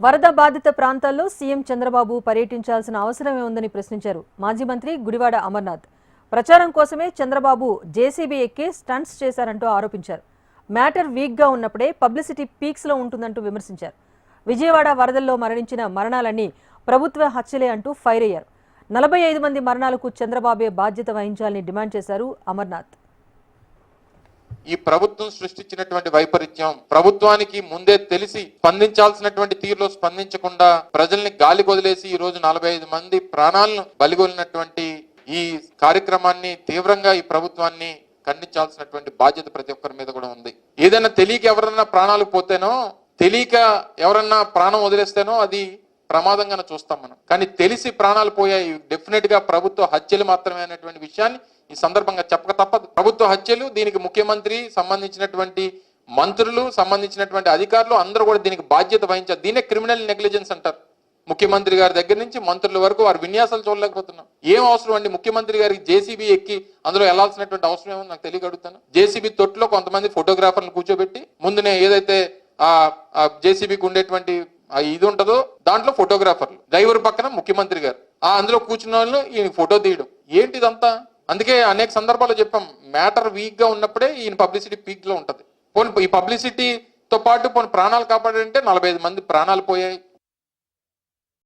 వరద బాధిత ప్రాంతాల్లో సీఎం చంద్రబాబు పర్యటించాల్సిన అవసరమే ఉందని ప్రశ్నించారు మాజీ మంత్రి గుడివాడ అమర్నాథ్. ప్రచారం కోసమే చంద్రబాబు జేసీబీ ఎక్కి స్టంట్స్ చేశారంటూ ఆరోపించారు. మ్యాటర్ వీక్గా ఉన్నప్పుడే పబ్లిసిటీ పీక్స్లో ఉంటుందంటూ విమర్శించారు. విజయవాడ వరదల్లో మరణించిన మరణాలన్నీ ప్రభుత్వ హత్యలే అంటూ ఫైర్ అయ్యారు. నలభై ఐదు మంది మరణాలకు చంద్రబాబే బాధ్యత వహించాలని డిమాండ్ చేశారు అమర్నాథ్. ఈ ప్రభుత్వం సృష్టించినటువంటి వైపరీత్యం ప్రభుత్వానికి ముందే తెలిసి స్పందించాల్సినటువంటి తీరులో స్పందించకుండా ప్రజల్ని గాలి వదిలేసి ఈ రోజు నలభై ఐదు మంది ప్రాణాలను బలిగొలినటువంటి ఈ కార్యక్రమాన్ని తీవ్రంగా ఈ ప్రభుత్వాన్ని ఖండించాల్సినటువంటి బాధ్యత ప్రతి ఒక్కరి మీద కూడా ఉంది. ఏదైనా తెలియక ఎవరన్నా ప్రాణాలు పోతేనో తెలియక ఎవరన్నా ప్రాణం వదిలేస్తేనో అది ప్రమాదంగానే చూస్తాం మనం. కానీ తెలిసి ప్రాణాలు పోయాయి డెఫినెట్గా ప్రభుత్వ హత్యలు మాత్రమే అనేటువంటి విషయాన్ని ఈ సందర్భంగా చెప్పక తప్పదు. ప్రభుత్వ హత్యలు దీనికి ముఖ్యమంత్రి సంబంధించినటువంటి మంత్రులు సంబంధించినటువంటి అధికారులు అందరూ కూడా దీనికి బాధ్యత వహించారు. దీనే క్రిమినల్ నెగ్లిజెన్స్ అంటారు. ముఖ్యమంత్రి గారి దగ్గర నుంచి మంత్రుల వరకు వారి విన్యాసాలు చూడలేకపోతున్నాం. ఏం అవసరం అండి? ముఖ్యమంత్రి గారికి జేసీబీ ఎక్కి అందులో వెళ్ళాల్సినటువంటి అవసరం ఏమో నాకు తెలియగడుగుతాను. జేసీబీ తొట్టులో కొంతమంది ఫోటోగ్రాఫర్లు కూర్చోబెట్టి ముందునే ఏదైతే ఆ జేసీబీకి ఉండేటువంటి ఇది ఉంటుందో దాంట్లో ఫోటోగ్రాఫర్లు. డ్రైవర్ పక్కన ముఖ్యమంత్రి గారు. ఆ అందులో కూర్చున్న వాళ్ళు ఈయన ఫోటో తీయడం. ఏంటిదంతా? అందుకే అనేక సందర్భాల్లో చెప్పాం మ్యాటర్ వీక్గా ఉన్నప్పుడే ఈయన పబ్లిసిటీ పీక్లో ఉంటది. పోనీ ఈ పబ్లిసిటీతో పాటు పోనీ ప్రాణాలు కాపాడంటే నలభై ఐదు మంది ప్రాణాలు పోయాయి.